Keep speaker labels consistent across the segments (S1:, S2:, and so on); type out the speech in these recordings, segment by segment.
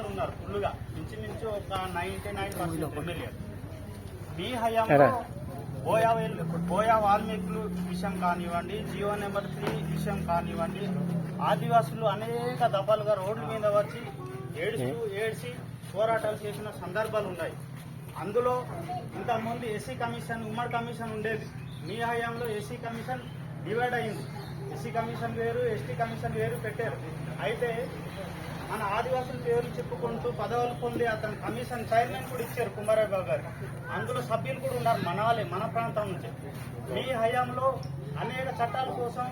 S1: వాళ్ళు ఉన్నారు ఫుల్గా ఇంచుమించు ఒక నైన్టీ నైన్ పర్సెంట్ ఎమ్మెల్యే. మీ హయాంలో బోయా బోయా వాల్మీకులు విషయం కానివ్వండి జియో నెంబర్ త్రీ విషయం కానివ్వండి ఆదివాసులు అనేక దఫాలుగా రోడ్ల మీద వచ్చి ఏడుస్తూ ఏడ్చి పోరాటాలు చేసిన సందర్భాలు ఉన్నాయి. అందులో ఇంతకుముందు ఎస్సీ కమిషన్ ఉమ్మడి కమిషన్ ఉండేది. మీ హయాంలో ఎస్సీ కమిషన్ డివైడ్ అయింది. ఎస్సీ కమిషన్ వేరు ఎస్టీ కమిషన్ వేరు పెట్టారు. అయితే మన ఆదివాసుల పేర్లు చెప్పుకుంటూ పదవులు పొంది అతను కమిషన్ చైర్మన్ కూడా ఇచ్చారు కుమారబాబు గారు. అందులో సభ్యులు కూడా ఉన్నారు మన వాళ్ళే మన ప్రాంతం నుంచి. మీ హయాంలో అనేక చట్టాల కోసం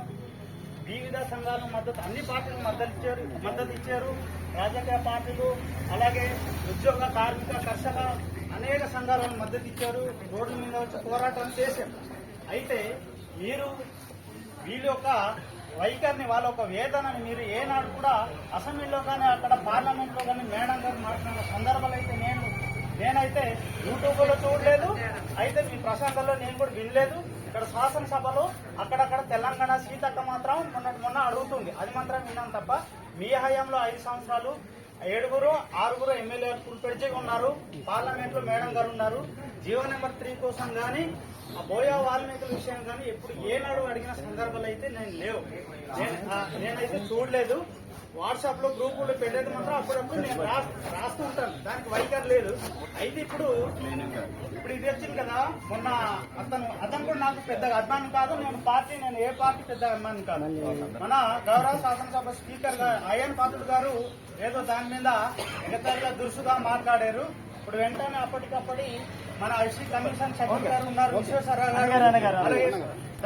S1: వివిధ సంఘాలు మద్దతు అన్ని పార్టీలు మద్దతు ఇచ్చారు మద్దతు ఇచ్చారు. రాజకీయ పార్టీలు అలాగే ఉద్యోగ కార్మిక కర్షక అనేక సంఘాలను మద్దతు ఇచ్చారు. రోడ్ల మీద వచ్చి పోరాటం చేశారు. అయితే మీరు వీళ్ళ యొక్క వైఖరిని వాళ్ళ ఒక వేదనని మీరు ఏనాడు కూడా అసెంబ్లీలో కానీ అక్కడ పార్లమెంట్లో కానీ మేడం గారు మాట్లాడిన సందర్భాలు అయితే నేను నేనైతే యూట్యూబ్లో చూడలేదు. అయితే మీ ప్రసంగంలో నేను కూడా వినలేదు. ఇక్కడ శాసనసభలో అక్కడక్కడ తెలంగాణ సీతక్క మాత్రం మొన్న మొన్న అడుగుతుంది. అది మాత్రం విన్నాను తప్ప మీ హయాంలో ఐదు సంవత్సరాలు ఏడుగురు ఆరుగురు ఎమ్మెల్యేలు ఫుల్పెడ్జిగా ఉన్నారు. పార్లమెంట్లో మేడం గారు ఉన్నారు. జీవో నెంబర్ త్రీ కోసం కానీ ఆ బోయా వాల్మీకుల విషయం కానీ ఎప్పుడు ఏనాడు అడిగిన సందర్భాలు అయితే నేను లేవు. నేను- నేనైతే చూడలేదు. వాట్సాప్లో గ్రూపులు పెట్టేది మాత్రం అప్పుడప్పుడు నేను రాస్తూ ఉంటాను దానికి వైఖరి లేదు. అయితే ఇప్పుడు ఇప్పుడు ఇది వచ్చింది కదా మొన్న అతను అతను కూడా నాకు పెద్దగా అభిమానం కాదు. నేను పార్టీ నేను ఏ పార్టీ పెద్ద అభిమానం కాదు. మన గౌరవ శాసనసభ స్పీకర్ గారు అయ్యన్ పాత్రుడు గారు ఏదో దాని మీద ఎగతాళిగా దురుసుగా మాట్లాడారు. ఇప్పుడు వెంటనే అప్పటికప్పటి మన ఐసీ కమిషన్ గారు ఉన్నారు విశ్వేశ్వరరావు గారు.